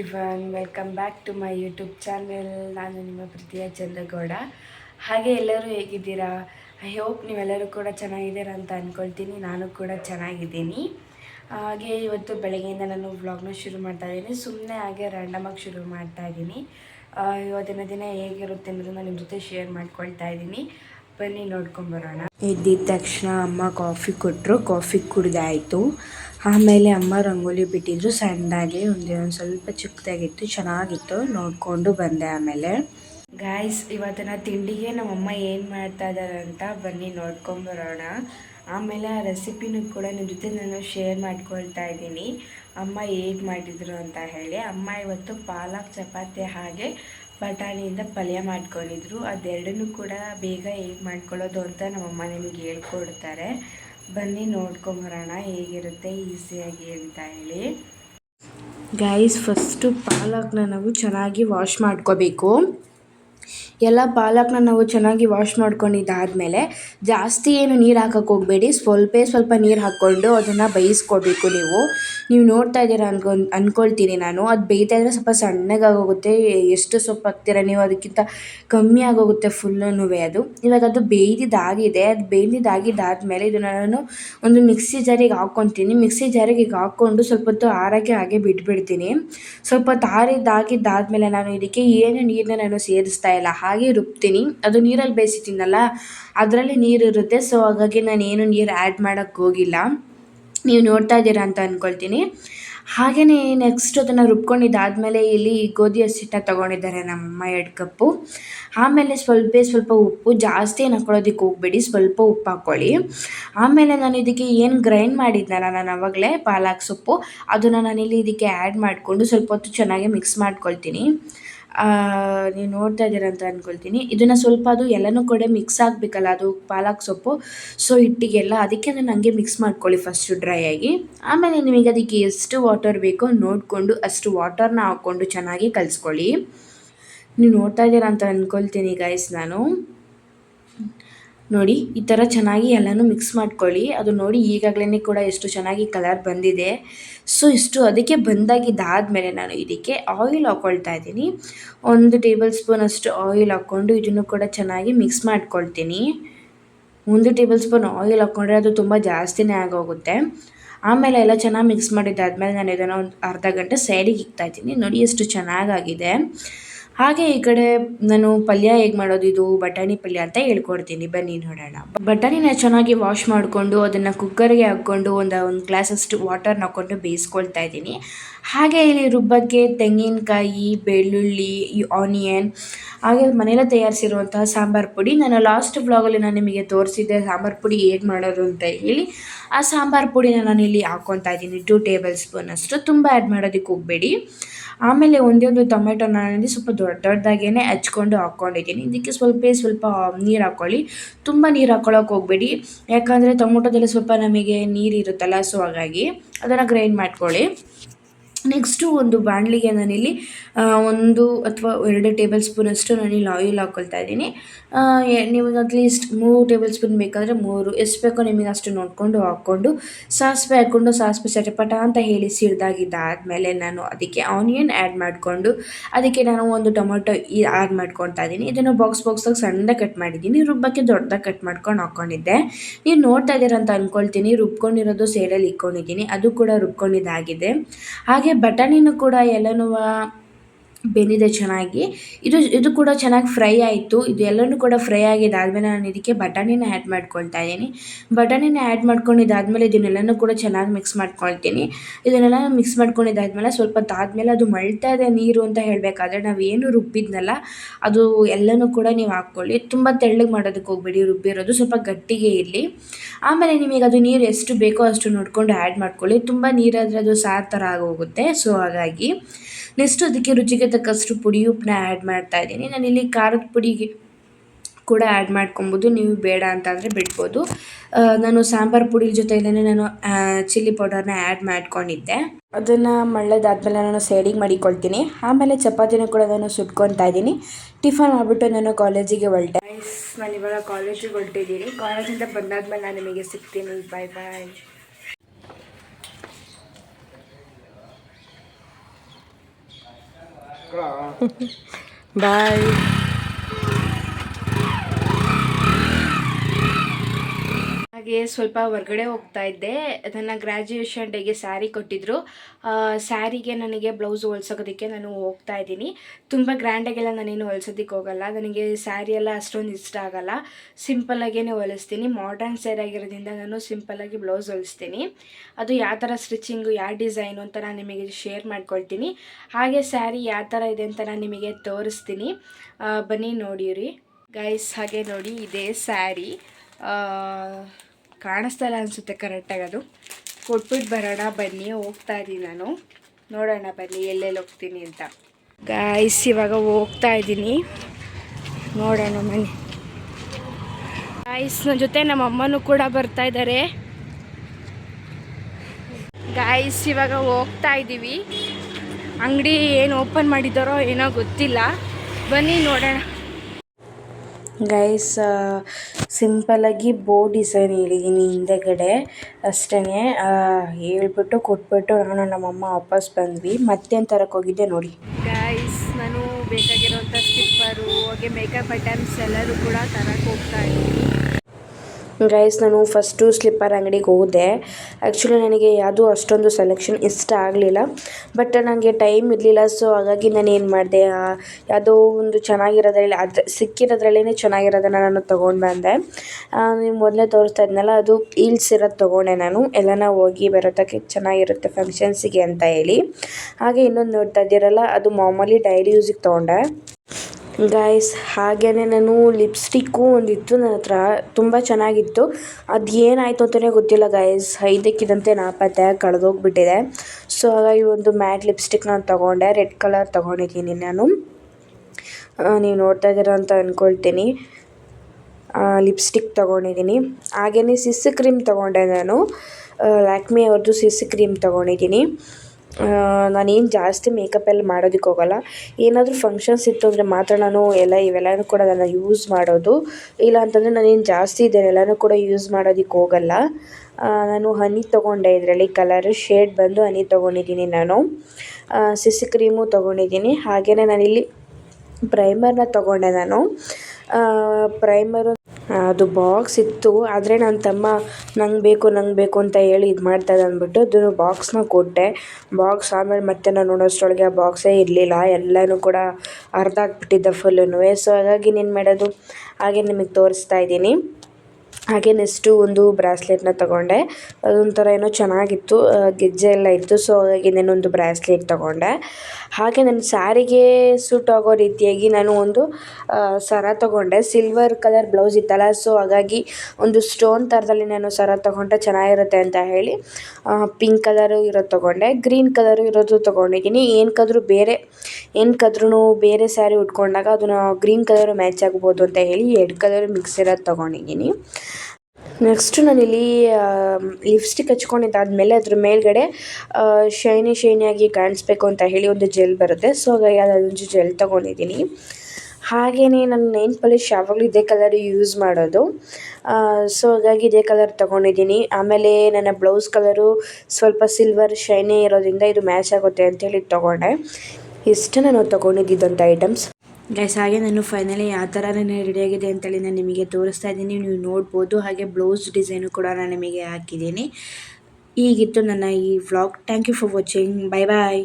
Everyone welcome back to my YouTube channel ನಾನು ನಿಮ್ಮ ಪ್ರೀತಿಯ ಚಂದ್ರಗೌಡ. ಹಾಗೆ ಎಲ್ಲರೂ ಹೇಗಿದ್ದೀರಾ? ಐ ಹೋಪ್ ನೀವೆಲ್ಲರೂ ಕೂಡ ಚೆನ್ನಾಗಿದ್ದೀರಾ ಅಂತ ಅಂದ್ಕೊಳ್ತೀನಿ ನಾನು ಕೂಡ ಚೆನ್ನಾಗಿದ್ದೀನಿ. ಹಾಗೆ ಇವತ್ತು ಬೆಳಗ್ಗೆಯಿಂದ ನಾನು ವ್ಲಾಗ್ನ ಶುರು ಮಾಡ್ತಾ ಇದ್ದೀನಿ. ಸುಮ್ಮನೆ ಹಾಗೆ ರ್ಯಾಂಡಮಾಗಿ ಶುರು ಮಾಡ್ತಾ ಇದ್ದೀನಿ. ಇವತ್ತಿನ ದಿನ ಹೇಗಿರುತ್ತೆ ಅನ್ನೋದನ್ನು ನಿಮ್ಮ ಜೊತೆ ಶೇರ್ ಮಾಡ್ಕೊಳ್ತಾ ಇದ್ದೀನಿ. ಬನ್ನಿ ನೋಡ್ಕೊಂಬರೋಣ ಇದ್ದಿದ್ದ ತಕ್ಷಣ ಅಮ್ಮ ಕಾಫಿ ಕೊಟ್ಟರು ಕಾಫಿ ಕುಡ್ದಾಯಿತು. ಆಮೇಲೆ ಅಮ್ಮ ರಂಗೋಲಿ ಬಿಟ್ಟಿದ್ರು ಸಣ್ಣದಾಗಿ ಒಂದು ಒಂದು ಸ್ವಲ್ಪ ಚಿಕ್ಕದಾಗಿತ್ತು, ಚೆನ್ನಾಗಿತ್ತು, ನೋಡಿಕೊಂಡು ಬಂದೆ ಆಮೇಲೆ. ಗಾಯ್ಸ್ ಇವತ್ತಿನ ತಿಂಡಿಗೆ ನಮ್ಮಮ್ಮ ಏನು ಮಾಡ್ತಾ ಇದ್ದಾರೆ ಅಂತ ಬನ್ನಿ ನೋಡ್ಕೊಂಬರೋಣ ಆಮೇಲೆ ಆ ರೆಸಿಪಿನೂ ಕೂಡ ನಿಮ್ಮ ಜೊತೆ ನಾನು ಶೇರ್ ಮಾಡ್ಕೊಳ್ತಾ ಇದ್ದೀನಿ. ಅಮ್ಮ ಹೇಗೆ ಮಾಡಿದರು ಅಂತ ಹೇಳಿ. ಅಮ್ಮ ಇವತ್ತು ಪಾಲಕ್ ಚಪಾತಿ ಹಾಗೆ ಬಟಾಣಿಯಿಂದ ಪಲ್ಯ ಮಾಡ್ಕೊಂಡಿದ್ರು. ಅದೆರಡನ್ನೂ ಕೂಡ ಬೇಗ ಹೇಗೆ ಮಾಡ್ಕೊಳ್ಳೋದು ಅಂತ ನಮ್ಮಮ್ಮ ನಿಮಗೆ ಹೇಳ್ಕೊಡ್ತಾರೆ. ಬನ್ನಿ ನೋಡ್ಕೊಂಬರೋಣ ಹೇಗಿರುತ್ತೆ ಈಸಿಯಾಗಿ ಅಂತ ಹೇಳಿ. ಗೈಸ್ ಫಸ್ಟು ಪಾಲಕ್ನ ನಾವು ಚೆನ್ನಾಗಿ ವಾಶ್ ಮಾಡ್ಕೋಬೇಕು. ಎಲ್ಲ ಪಾಲಕ್ನ ನಾವು ಚೆನ್ನಾಗಿ ವಾಶ್ ಮಾಡ್ಕೊಂಡಿದ್ದಾದಮೇಲೆ ಜಾಸ್ತಿ ಏನು ನೀರು ಹಾಕಕ್ಕೆ ಹೋಗಬೇಡಿ. ಸ್ವಲ್ಪೇ ಸ್ವಲ್ಪ ನೀರು ಹಾಕ್ಕೊಂಡು ಅದನ್ನು ಬೇಯಿಸ್ಕೋಬೇಕು ನೀವು. ನೀವು ನೋಡ್ತಾ ಇದ್ದೀರ ಅನ್ಕೊ ಅಂದ್ಕೊಳ್ತೀನಿ ನಾನು. ಅದು ಬೇಯ್ತಾ ಇದ್ರೆ ಸ್ವಲ್ಪ ಸಣ್ಣಗಾಗೋಗುತ್ತೆ. ಎಷ್ಟು ಸೊಪ್ಪು ಹಾಕ್ತೀರಾ ನೀವು? ಅದಕ್ಕಿಂತ ಕಮ್ಮಿ ಆಗೋಗುತ್ತೆ ಫುಲ್ಲೂ ಅದು. ಇವಾಗ ಅದು ಬೇಯ್ದಿದ್ದಾಗಿದೆ. ಅದು ಬೇಯ್ದಿದ್ದಾಗಿದ್ದಾದಮೇಲೆ ಇದನ್ನು ನಾನು ಒಂದು ಮಿಕ್ಸಿ ಜಾರಿಗೆ ಹಾಕ್ಕೊತೀನಿ. ಮಿಕ್ಸಿ ಜಾರಿಗೆ ಈಗ ಹಾಕ್ಕೊಂಡು ಸ್ವಲ್ಪ ಹೊತ್ತು ಆರೋಕ್ಕೆ ಹಾಗೆ ಬಿಟ್ಬಿಡ್ತೀನಿ. ಸ್ವಲ್ಪ ಹೊತ್ತು ಆರಿದ್ದಾಗಿದ್ದಾದಮೇಲೆ ನಾನು ಇದಕ್ಕೆ ಏನು ನೀರನ್ನ ನಾನು ಸೇರಿಸ್ತಾ ಇಲ್ಲ. ಹಾಗೆ ರುಬ್ತೀನಿ. ಅದು ನೀರಲ್ಲಿ ಬೇಯಿಸಿದ್ದೀನಲ್ಲ, ಅದರಲ್ಲಿ ನೀರು ಇರುತ್ತೆ ಸೊ ಹಾಗಾಗಿ ನಾನು ಏನು ನೀರು ಆ್ಯಡ್ ಮಾಡೋಕ್ಕೆ ಹೋಗಿಲ್ಲ. ನೀವು ನೋಡ್ತಾ ಇದ್ದೀರಾ ಅಂತ ಅಂದ್ಕೊಳ್ತೀನಿ ಹಾಗೆಯೇ ನೆಕ್ಸ್ಟ್ ಅದನ್ನು ರುಬ್ಕೊಂಡಿದ್ದಾದಮೇಲೆ ಇಲ್ಲಿ ಗೋಧಿ ಹಸಿಟ್ಟನ್ನ ತೊಗೊಂಡಿದ್ದಾರೆ ನಮ್ಮಮ್ಮ ಎರಡು ಕಪ್ಪು. ಆಮೇಲೆ ಸ್ವಲ್ಪ ಸ್ವಲ್ಪ ಉಪ್ಪು ಜಾಸ್ತಿ ಏನು ಹಾಕ್ಕೊಳ್ಳೋದಕ್ಕೆ ಹೋಗಬೇಡಿ, ಸ್ವಲ್ಪ ಉಪ್ಪು ಹಾಕ್ಕೊಳ್ಳಿ ಆಮೇಲೆ ನಾನು ಇದಕ್ಕೆ ಏನು ಗ್ರೈಂಡ್ ಮಾಡಿದ್ನಲ್ಲ, ನಾನು ಆವಾಗಲೇ ಪಾಲಕ್ ಸೊಪ್ಪು, ಅದನ್ನು ನಾನಿಲ್ಲಿ ಇದಕ್ಕೆ ಆ್ಯಡ್ ಮಾಡಿಕೊಂಡು ಸ್ವಲ್ಪ ಹೊತ್ತು ಚೆನ್ನಾಗಿ ಮಿಕ್ಸ್ ಮಾಡ್ಕೊಳ್ತೀನಿ. ನೀವು ನೋಡ್ತಾ ಇದ್ದೀರ ಅಂತ ಅಂದ್ಕೊಳ್ತೀನಿ ಇದನ್ನು ಸ್ವಲ್ಪ ಅದು ಎಲ್ಲನೂ ಕೂಡ ಮಿಕ್ಸ್ ಆಗಬೇಕಲ್ಲ, ಅದು ಪಾಲಕ್ ಸೊಪ್ಪು. ಸೊ ಹಿಟ್ಟಿಗೆಲ್ಲ ಅದಕ್ಕೆ ನಾನು ಹಂಗೆ ಮಿಕ್ಸ್ ಮಾಡ್ಕೊಳ್ಳಿ ಫಸ್ಟು ಡ್ರೈ ಆಗಿ. ಆಮೇಲೆ ನಿಮಗೆ ಅದಕ್ಕೆ ಎಷ್ಟು ವಾಟರ್ ಬೇಕೋ ನೋಡಿಕೊಂಡು ಅಷ್ಟು ವಾಟರ್ನ ಹಾಕ್ಕೊಂಡು ಚೆನ್ನಾಗಿ ಕಲಿಸ್ಕೊಳ್ಳಿ. ನೀವು ನೋಡ್ತಾ ಇದ್ದೀರ ಅಂತ ಅಂದ್ಕೊಳ್ತೀನಿ ಗೈಸ್ ನಾನು. ನೋಡಿ, ಈ ಥರ ಚೆನ್ನಾಗಿ ಎಲ್ಲನೂ ಮಿಕ್ಸ್ ಮಾಡ್ಕೊಳ್ಳಿ. ಅದು ನೋಡಿ ಈಗಾಗಲೇ ಕೂಡ ಎಷ್ಟು ಚೆನ್ನಾಗಿ ಕಲರ್ ಬಂದಿದೆ. ಸೊ ಇಷ್ಟು ಅದಕ್ಕೆ ಬಂದಾಗಿದ್ದಾದಮೇಲೆ ನಾನು ಇದಕ್ಕೆ ಆಯಿಲ್ ಹಾಕ್ಕೊಳ್ತಾ ಇದ್ದೀನಿ. ಒಂದು ಟೇಬಲ್ ಸ್ಪೂನ್ ಅಷ್ಟು ಆಯಿಲ್ ಹಾಕ್ಕೊಂಡು ಇದನ್ನು ಕೂಡ ಚೆನ್ನಾಗಿ ಮಿಕ್ಸ್ ಮಾಡ್ಕೊಳ್ತೀನಿ. ಒಂದು ಟೇಬಲ್ ಸ್ಪೂನ್ ಆಯಿಲ್ ಹಾಕ್ಕೊಂಡ್ರೆ ಅದು ತುಂಬ ಜಾಸ್ತಿನೇ ಆಗೋಗುತ್ತೆ. ಆಮೇಲೆ ಎಲ್ಲ ಚೆನ್ನಾಗಿ ಮಿಕ್ಸ್ ಮಾಡಿದ್ದಾದಮೇಲೆ ನಾನು ಇದನ್ನು ಒಂದು ಅರ್ಧ ಗಂಟೆ ಸೈಡಿಗೆ ಇಕ್ತಾಯಿದ್ದೀನಿ ನೋಡಿ, ಎಷ್ಟು ಚೆನ್ನಾಗಾಗಿದೆ. ಹಾಗೆ ಈ ಕಡೆ ನಾನು ಪಲ್ಯ ಹೇಗೆ ಮಾಡೋದು? ಇದು ಬಟಾಣಿ ಪಲ್ಯ ಅಂತ ಹೇಳ್ಕೊಡ್ತೀನಿ. ಬನ್ನಿ ನೋಡೋಣ. ಬಟಾಣಿನ ಚೆನ್ನಾಗಿ ವಾಶ್ ಮಾಡಿಕೊಂಡು ಅದನ್ನು ಕುಕ್ಕರ್ಗೆ ಹಾಕ್ಕೊಂಡು ಒಂದು ಒಂದು ಗ್ಲಾಸಷ್ಟು ವಾಟರ್ನ ಹಾಕ್ಕೊಂಡು ಬೇಯಿಸ್ಕೊಳ್ತಾ ಇದ್ದೀನಿ. ಹಾಗೆ ಇಲ್ಲಿ ರುಬ್ಬಕ್ಕೆ ತೆಂಗಿನಕಾಯಿ, ಬೆಳ್ಳುಳ್ಳಿ ಆನಿಯನ್ ಹಾಗೆ ಮನೆಯಲ್ಲೇ ತಯಾರಿಸಿರುವಂತಹ ಸಾಂಬಾರು ಪುಡಿ. ನಾನು ಲಾಸ್ಟ್ ಬ್ಲಾಗಲ್ಲಿ ನಾನು ನಿಮಗೆ ತೋರಿಸಿದ್ದೆ ಸಾಂಬಾರು ಪುಡಿ ಹೇಗೆ ಮಾಡೋದು ಅಂತ ಹೇಳಿ. ಆ ಸಾಂಬಾರು ಪುಡಿನ ನಾನು ಇಲ್ಲಿ ಹಾಕ್ಕೊತಾ ಇದ್ದೀನಿ. ಟೂ ಟೇಬಲ್ ಸ್ಪೂನ್ ಅಷ್ಟು. ತುಂಬ ಆ್ಯಡ್ ಮಾಡೋದಕ್ಕೆ ಹೋಗಬೇಡಿ. ಆಮೇಲೆ ಒಂದೇ ಒಂದು ಟೊಮೆಟೊ ನಾನಲ್ಲಿ ಸ್ವಲ್ಪ ದೊಡ್ಡ ದೊಡ್ಡದಾಗೇ ಹಚ್ಕೊಂಡು ಹಾಕ್ಕೊಂಡಿದ್ದೀನಿ. ಇದಕ್ಕೆ ಸ್ವಲ್ಪ ಸ್ವಲ್ಪ ನೀರು ಹಾಕ್ಕೊಳ್ಳಿ ತುಂಬ ನೀರು ಹಾಕ್ಕೊಳ್ಳೋಕೆ ಹೋಗಬೇಡಿ. ಯಾಕಂದರೆ ಟೊಮೊಟೊದಲ್ಲಿ ಸ್ವಲ್ಪ ನಮಗೆ ನೀರು ಇರುತ್ತಲ್ಲ, ಸೊ ಹಾಗಾಗಿ ಅದನ್ನು ಗ್ರೈಂಡ್ ಮಾಡ್ಕೊಳ್ಳಿ. ನೆಕ್ಸ್ಟು ಒಂದು ಬಾಣಲಿಗೆ ನಾನಿಲ್ಲಿ ಒಂದು ಅಥವಾ ಎರಡು ಟೇಬಲ್ ಸ್ಪೂನಷ್ಟು ನಾನಿಲ್ಲಿ ಆಯಿಲ್ ಹಾಕ್ಕೊಳ್ತಾ ಇದ್ದೀನಿ. ನಿಮಗೆ ಅಟ್ಲೀಸ್ಟ್ ಮೂರು ಟೇಬಲ್ ಸ್ಪೂನ್ ಬೇಕಾದರೆ ಮೂರು. ಎಷ್ಟು ಬೇಕೋ ನಿಮಗೆ ಅಷ್ಟು ನೋಡಿಕೊಂಡು ಹಾಕ್ಕೊಂಡು, ಸಾಸಿವೆ ಹಾಕ್ಕೊಂಡು, ಸಾಸಿವೆ ಚಟಪಟ ಅಂತ ಹೇಳಿ ಸಿಡ್ದಾಗಿದ್ದಾದಮೇಲೆ ನಾನು ಅದಕ್ಕೆ ಆನಿಯನ್ ಆ್ಯಡ್ ಮಾಡಿಕೊಂಡು, ಅದಕ್ಕೆ ನಾನು ಒಂದು ಟೊಮೊಟೊ ಈ ಆ್ಯಡ್ ಮಾಡ್ಕೊತಾ ಇದ್ದೀನಿ. ಇದನ್ನು ಬಾಕ್ಸ್ ಬಾಕ್ಸಾಗಿ ಸಣ್ಣದಾಗಿ ಕಟ್ ಮಾಡಿದ್ದೀನಿ. ರುಬ್ಬಕ್ಕೆ ದೊಡ್ಡದಾಗಿ ಕಟ್ ಮಾಡ್ಕೊಂಡು ಹಾಕ್ಕೊಂಡಿದ್ದೆ ನೀವು ನೋಡ್ತಾ ಇದ್ದೀರ ಅಂತ ಅಂದ್ಕೊಳ್ತೀನಿ ರುಬ್ಕೊಂಡಿರೋದು ಸೈಡಲ್ಲಿ ಇಕ್ಕೊಂಡಿದ್ದೀನಿ ಅದು ಕೂಡ ರುಬ್ಕೊಂಡಿದ್ದಾಗಿದೆ. ಹಾಗೆ ಬಟಾಣಿನೂ ಕೂಡ ಎಲ್ಲನೂ ಬೆಂದಿದೆ ಚೆನ್ನಾಗಿ. ಇದು ಇದು ಕೂಡ ಚೆನ್ನಾಗಿ ಫ್ರೈ ಆಯಿತು. ಇದು ಎಲ್ಲನೂ ಕೂಡ ಫ್ರೈ ಆಗಿದ್ದಾದಮೇಲೆ ನಾನು ಇದಕ್ಕೆ ಬಟಾಣಿನ ಆ್ಯಡ್ ಮಾಡ್ಕೊಳ್ತಾ ಇದ್ದೀನಿ. ಬಟಾಣಿನ ಆ್ಯಡ್ ಮಾಡ್ಕೊಂಡಿದ್ದಾದಮೇಲೆ ಇದನ್ನೆಲ್ಲನೂ ಕೂಡ ಚೆನ್ನಾಗಿ ಮಿಕ್ಸ್ ಮಾಡ್ಕೊಳ್ತೀನಿ. ಇದನ್ನೆಲ್ಲ ಮಿಕ್ಸ್ ಮಾಡ್ಕೊಂಡಿದ್ದಾದಮೇಲೆ ಸ್ವಲ್ಪ ಹೊತ್ತಾದ್ಮೇಲೆ ಅದು ಮಳ್ತಾ ಇದೆ ನೀರು ಅಂತ ಹೇಳಬೇಕಾದ್ರೆ ನಾವು ಏನು ರುಬ್ಬಿದ್ನಲ್ಲ, ಅದು ಎಲ್ಲನೂ ಕೂಡ ನೀವು ಹಾಕ್ಕೊಳ್ಳಿ. ತುಂಬ ತೆಳ್ಳಗೆ ಮಾಡೋದಕ್ಕೆ ಹೋಗ್ಬೇಡಿ, ರುಬ್ಬಿರೋದು ಸ್ವಲ್ಪ ಗಟ್ಟಿಗೆ ಇರಲಿ. ಆಮೇಲೆ ನಿಮಗೆ ಅದು ನೀರು ಎಷ್ಟು ಬೇಕೋ ಅಷ್ಟು ನೋಡಿಕೊಂಡು ಆ್ಯಡ್ ಮಾಡ್ಕೊಳ್ಳಿ. ತುಂಬ ನೀರಾದರೆ ಅದು ಸಾರು ಥರ ಆಗೋಗುತ್ತೆ. ಸೊ ಹಾಗಾಗಿ ನೆಕ್ಸ್ಟು ಅದಕ್ಕೆ ರುಚಿಗೆ ತಕ್ಕಷ್ಟು ಪುಡಿ ಉಪ್ಪನ್ನ ಆ್ಯಡ್ ಮಾಡ್ತಾ ಇದ್ದೀನಿ. ನಾನಿಲ್ಲಿ ಖಾರದ ಪುಡಿಗೆ ಕೂಡ ಆ್ಯಡ್ ಮಾಡ್ಕೊಬೋದು. ನೀವು ಬೇಡ ಅಂತಂದರೆ ಬಿಡ್ಬೋದು. ನಾನು ಸಾಂಬಾರು ಪುಡಿ ಜೊತೆಯಲ್ಲೇ ನಾನು ಚಿಲ್ಲಿ ಪೌಡರ್ನ ಆ್ಯಡ್ ಮಾಡ್ಕೊಂಡಿದ್ದೆ. ಅದನ್ನು ಮಳ್ಳದಾದ್ಮೇಲೆ ನಾನು ಸೈಡಿಗೆ ಮಾಡಿಕೊಳ್ತೀನಿ. ಆಮೇಲೆ ಚಪಾತಿನ ಕೂಡ ನಾನು ಸುಟ್ಕೊತಾ ಇದ್ದೀನಿ. ಟಿಫನ್ ಮಾಡಿಬಿಟ್ಟು ನಾನು ಕಾಲೇಜಿಗೆ ಹೊರಟೆ. ನಾನು ಇವಾಗ ಕಾಲೇಜಿಗೆ ಹೊರಟಿದ್ದೀನಿ. ಕಾಲೇಜಿಂದ ಬಂದಾದ್ಮೇಲೆ ನಾನು ನಿಮಗೆ ಸಿಗ್ತೀನಿ. ಬಾಯ್ ಬಾಯ್ ಬಾಯ್ ಹಾಗೆ ಸ್ವಲ್ಪ ಹೊರಗಡೆ ಹೋಗ್ತಾ ಇದ್ದೆ. ನನ್ನ ಗ್ರ್ಯಾಜುಯೇಷನ್ ಡೇಗೆ ಸ್ಯಾರಿ ಕೊಟ್ಟಿದ್ರು. ಸ್ಯಾರಿಗೆ ನನಗೆ ಬ್ಲೌಸ್ ಹೊಲ್ಸೋದಕ್ಕೆ ನಾನು ಹೋಗ್ತಾ ಇದ್ದೀನಿ. ತುಂಬ ಗ್ರ್ಯಾಂಡಾಗೆಲ್ಲ ನಾನೇನು ಹೊಲ್ಸೋದಕ್ಕೆ ಹೋಗಲ್ಲ. ನನಗೆ ಸ್ಯಾರಿ ಎಲ್ಲ ಅಷ್ಟೊಂದು ಇಷ್ಟ ಆಗಲ್ಲ. ಸಿಂಪಲ್ಲಾಗೇ ಹೊಲಿಸ್ತೀನಿ. ಮಾಡರ್ನ್ ಸ್ಯಾರಿ ಆಗಿರೋದ್ರಿಂದ ನಾನು ಸಿಂಪಲ್ಲಾಗಿ ಬ್ಲೌಸ್ ಹೊಲಿಸ್ತೀನಿ. ಅದು ಯಾವ ಥರ ಸ್ಟಿಚಿಂಗು ಯಾವ ಡಿಸೈನು ಅಂತ ನಾನು ನಿಮಗೆ ಶೇರ್ ಮಾಡ್ಕೊಳ್ತೀನಿ. ಹಾಗೆ ಸ್ಯಾರಿ ಯಾವ ಥರ ಇದೆ ಅಂತ ನಾನು ನಿಮಗೆ ತೋರಿಸ್ತೀನಿ. ಬನ್ನಿ ನೋಡಿರಿ. ಗೈಸ್ ಹಾಗೆ ನೋಡಿ, ಇದೇ ಸ್ಯಾರಿ ಕಾಣಿಸ್ತಾ ಇಲ್ಲ ಅನಿಸುತ್ತೆ ಕರೆಕ್ಟಾಗಿ ಅದು. ಕೊಟ್ಬಿಟ್ಟು ಬರೋಣ, ಬನ್ನಿ, ಹೋಗ್ತಾ ಇದ್ದೀನಿ ನಾನು. ನೋಡೋಣ, ಬನ್ನಿ, ಎಲ್ಲೆಲ್ಲಿ ಹೋಗ್ತೀನಿ ಅಂತ. ಗಾಯ್ಸ್ ಇವಾಗ ಹೋಗ್ತಾ ಇದ್ದೀನಿ. ನೋಡೋಣ, ಬನ್ನಿ. ಗಾಯ್ಸ್ ನನ್ನ ಜೊತೆ ನಮ್ಮ ಅಮ್ಮನೂ ಕೂಡ ಬರ್ತಾ ಇದ್ದಾರೆ. ಗಾಯ್ಸ್ ಇವಾಗ ಹೋಗ್ತಾ ಇದ್ದೀವಿ. ಅಂಗಡಿ ಏನು ಓಪನ್ ಮಾಡಿದ್ದಾರೋ ಏನೋ ಗೊತ್ತಿಲ್ಲ. ಬನ್ನಿ, ನೋಡೋಣ. ಗೈಸ್ ಸಿಂಪಲಾಗಿ ಬೋ ಡಿಸೈನ್ ಹೇಳಿದ್ದೀನಿ ಹಿಂದೆಗಡೆ. ಅಷ್ಟೇ ಹೇಳ್ಬಿಟ್ಟು ಕೊಟ್ಬಿಟ್ಟು ನಾನು ನಮ್ಮಮ್ಮ ವಾಪಸ್ ಬಂದ್ವಿ. ಮತ್ತೇನು ತರಕ್ಕೆ ಹೋಗಿದ್ದೆ ನೋಡಿ. ಗೈಸ್ ನಾನು ಬೇಕಾಗಿರೋಂಥ ಸ್ಲಿಪ್ಪರು ಹಾಗೆ ಮೇಕಪ್ ಐಟಮ್ಸ್ ಎಲ್ಲರೂ ಕೂಡ ತರಕ್ಕೆ ಹೋಗ್ತಾ ಇದ್ದೀನಿ. ಗೈಸ್ ನಾನು ಫಸ್ಟು ಸ್ಲಿಪ್ಪರ್ ಅಂಗಡಿಗೆ ಹೋದೆ. ಆ್ಯಕ್ಚುಲಿ ನನಗೆ ಯಾವುದೂ ಅಷ್ಟೊಂದು ಸೆಲೆಕ್ಷನ್ ಇಷ್ಟ ಆಗಲಿಲ್ಲ. ಬಟ್ ನನಗೆ ಟೈಮ್ ಇರಲಿಲ್ಲ ಸೊ ಹಾಗಾಗಿ ನಾನು ಏನು ಮಾಡಿದೆ ಯಾವುದೋ ಒಂದು ಚೆನ್ನಾಗಿರೋದ್ರಲ್ಲಿ ಅದ್ರ ಸಿಕ್ಕಿರೋದ್ರಲ್ಲೇ ಚೆನ್ನಾಗಿರೋದನ್ನು ನಾನು ತೊಗೊಂಡು ಬಂದೆ. ನೀವು ಮೊದಲೇ ತೋರಿಸ್ತಾ ಇದ್ನಲ್ಲ, ಅದು ಹೀಲ್ಸ್ ಇರೋದು ತೊಗೊಂಡೆ ನಾನು. ಎಲ್ಲನ ಹೋಗಿ ಬರೋದಕ್ಕೆ ಚೆನ್ನಾಗಿರುತ್ತೆ ಫಂಕ್ಷನ್ಸಿಗೆ ಅಂತ ಹೇಳಿ. ಹಾಗೆ ಇನ್ನೊಂದು ನೋಡ್ತಾ ಇದ್ದೀರಲ್ಲ, ಅದು ಮಾಮೂಲಿ ಡೈಲಿ ಯೂಸಿಗೆ ತೊಗೊಂಡೆ. ಗಾಯ್ಸ್ ಹಾಗೆಯೇ ನಾನು ಲಿಪ್ಸ್ಟಿಕ್ಕು ಒಂದಿತ್ತು. ನನ್ನ ಹತ್ರ ತುಂಬ ಚೆನ್ನಾಗಿತ್ತು. ಅದು ಏನಾಯಿತು ಅಂತಲೇ ಗೊತ್ತಿಲ್ಲ ಗಾಯ್ಸ್ ಐದಕ್ಕಿದಂತೆ ನಾಪತ್ತೆ ಕಳೆದೋಗ್ಬಿಟ್ಟಿದೆ. ಸೊ ಹಾಗಾಗಿ ಒಂದು ಮ್ಯಾಟ್ ಲಿಪ್ಸ್ಟಿಕ್ ನಾನು ತೊಗೊಂಡೆ. ರೆಡ್ ಕಲರ್ ತೊಗೊಂಡಿದ್ದೀನಿ ನಾನು. ನೀವು ನೋಡ್ತಾ ಇದ್ದೀರ ಅಂತ ಅಂದ್ಕೊಳ್ತೀನಿ ಲಿಪ್ಸ್ಟಿಕ್ ತೊಗೊಂಡಿದ್ದೀನಿ. ಹಾಗೆಯೇ ಸಿಸ್ ಕ್ರೀಮ್ ತೊಗೊಂಡೆ ನಾನು. ಲ್ಯಾಕ್ಮಿ ಅವ್ರದ್ದು ಸಿಸ್ ಕ್ರೀಮ್ ತೊಗೊಂಡಿದ್ದೀನಿ. ನಾನೇನು ಜಾಸ್ತಿ ಮೇಕಪ್ ಎಲ್ಲ ಮಾಡೋದಕ್ಕೆ ಹೋಗಲ್ಲ. ಏನಾದರೂ ಫಂಕ್ಷನ್ಸ್ ಇತ್ತು ಅಂದರೆ ಮಾತ್ರ ನಾನು ಎಲ್ಲ ಇವೆಲ್ಲನೂ ಕೂಡ ನಾನು ಯೂಸ್ ಮಾಡೋದು. ಇಲ್ಲ ಅಂತಂದರೆ ನಾನೇನು ಜಾಸ್ತಿ ಇದನ್ನೆಲ್ಲನೂ ಕೂಡ ಯೂಸ್ ಮಾಡೋದಕ್ಕೆ ಹೋಗಲ್ಲ. ನಾನು ಹನಿ ತೊಗೊಂಡೆ ಇದರಲ್ಲಿ ಕಲರ್ ಶೇಡ್ ಬಂದು ಹನಿ ತೊಗೊಂಡಿದ್ದೀನಿ ನಾನು. ಸಿಸಿ ಕ್ರೀಮು ತೊಗೊಂಡಿದ್ದೀನಿ. ಹಾಗೆಯೇ ನಾನಿಲ್ಲಿ ಪ್ರೈಮರ್ನ ತೊಗೊಂಡೆ ನಾನು. ಪ್ರೈಮರು ಅದು ಬಾಕ್ಸ್ ಇತ್ತು. ಆದರೆ ನನ್ನ ತಮ್ಮ ನಂಗೆ ಬೇಕು ನಂಗೆ ಬೇಕು ಅಂತ ಹೇಳಿ ಇದು ಮಾಡ್ತಾಯಿದ್ದ ಅಂದ್ಬಿಟ್ಟು ಅದನ್ನು ಬಾಕ್ಸ್ನ ಕೊಟ್ಟೆ. ಬಾಕ್ಸ್ ಆಮೇಲೆ ಮತ್ತೆ ನಾನು ನೋಡೋಷ್ಟರೊಳಗೆ ಆ ಬಾಕ್ಸೇ ಇರಲಿಲ್ಲ. ಎಲ್ಲನೂ ಕೂಡ ಅರ್ಧ ಆಗ್ಬಿಟ್ಟಿದ್ದ ಫುಲ್ಲುನು ಸೊ ಹಾಗಾಗಿ ಇನ್ನೇನು ಮಾಡೋದು? ಹಾಗೆ ನಿಮಗೆ ತೋರಿಸ್ತಾ ಇದ್ದೀನಿ. ಹಾಗೆ ನೆಕ್ಸ್ಟು ಒಂದು ಬ್ರ್ಯಾಸ್ಲೆಟ್ನ ತಗೊಂಡೆ. ಅದೊಂಥರ ಏನೋ ಚೆನ್ನಾಗಿತ್ತು ಗೆಜ್ಜೆ ಎಲ್ಲ ಇತ್ತು ಸೊ ಹಾಗಾಗಿ ನಾನೊಂದು ಬ್ರಾಸ್ಲೆಟ್ ತಗೊಂಡೆ. ಹಾಗೆ ನನ್ನ ಸ್ಯಾರಿಗೆ ಸೂಟ್ ಆಗೋ ರೀತಿಯಾಗಿ ನಾನು ಒಂದು ಸರ ತಗೊಂಡೆ. ಸಿಲ್ವರ್ ಕಲರ್ ಬ್ಲೌಸ್ ಇತ್ತಲ್ಲ ಸೊ ಹಾಗಾಗಿ ಒಂದು ಸ್ಟೋನ್ ಥರದಲ್ಲಿ ನಾನು ಸರ ತಗೊಂಡ್ರೆ ಚೆನ್ನಾಗಿರುತ್ತೆ ಅಂತ ಹೇಳಿ ಪಿಂಕ್ ಕಲರು ಇರೋದು ತೊಗೊಂಡೆ. ಗ್ರೀನ್ ಕಲರು ಇರೋದು ತೊಗೊಂಡಿದ್ದೀನಿ. ಏನಕ್ಕಾದ್ರೂ ಬೇರೆ ಏನಕ್ಕಾದ್ರೂ ಬೇರೆ ಸ್ಯಾರಿ ಉಟ್ಕೊಂಡಾಗ ಅದನ್ನು ಗ್ರೀನ್ ಕಲರು ಮ್ಯಾಚ್ ಆಗ್ಬೋದು ಅಂತ ಹೇಳಿ ಎರಡು ಕಲರ್ ಮಿಕ್ಸ್ ಇರೋದು ತೊಗೊಂಡಿದ್ದೀನಿ. ನೆಕ್ಸ್ಟು ನಾನಿಲ್ಲಿ ಲಿಪ್ಸ್ಟಿಕ್ ಹಚ್ಕೊಂಡಿದ್ದಾದ್ಮೇಲೆ ಅದ್ರ ಮೇಲ್ಗಡೆ ಶೈನಿ ಶೈನಿಯಾಗಿ ಕಾಣಿಸ್ಬೇಕು ಅಂತ ಹೇಳಿ ಒಂದು ಜೆಲ್ ಬರುತ್ತೆ. ಸೊ ಹಾಗಾಗಿ ಅದೊಂದು ಜೆಲ್ ತೊಗೊಂಡಿದ್ದೀನಿ. ಹಾಗೆಯೇ ನನ್ನ ನೈನ್ ಪಾಲಿಶ್ ಯಾವಾಗಲೂ ಇದೇ ಕಲರ್ ಯೂಸ್ ಮಾಡೋದು. ಸೊ ಹಾಗಾಗಿ ಇದೇ ಕಲರ್ ತೊಗೊಂಡಿದ್ದೀನಿ. ಆಮೇಲೆ ನನ್ನ ಬ್ಲೌಸ್ ಕಲರು ಸ್ವಲ್ಪ ಸಿಲ್ವರ್ ಶೈನಿ ಇರೋದ್ರಿಂದ ಇದು ಮ್ಯಾಚ್ ಆಗುತ್ತೆ ಅಂತೇಳಿ ತೊಗೊಂಡೆ. ಇಷ್ಟು ನಾನು ತೊಗೊಂಡಿದ್ದಂಥ ಐಟಮ್ಸ್ ಗೈಸ್ ಹಾಗೆ ನಾನು ಫೈನಲಿ ಯಾವ ಥರ ನಾನು ರೆಡಿಯಾಗಿದೆ ಅಂತೇಳಿ ನಾನು ನಿಮಗೆ ತೋರಿಸ್ತಾ ಇದ್ದೀನಿ. ನೀವು ನೋಡ್ಬೋದು, ಹಾಗೆ ಬ್ಲೌಸ್ ಡಿಸೈನು ಕೂಡ ನಾನು ನಿಮಗೆ ಹಾಕಿದ್ದೀನಿ. ಈಗಿತ್ತು ನನ್ನ ಈ vlog thank you for watching bye bye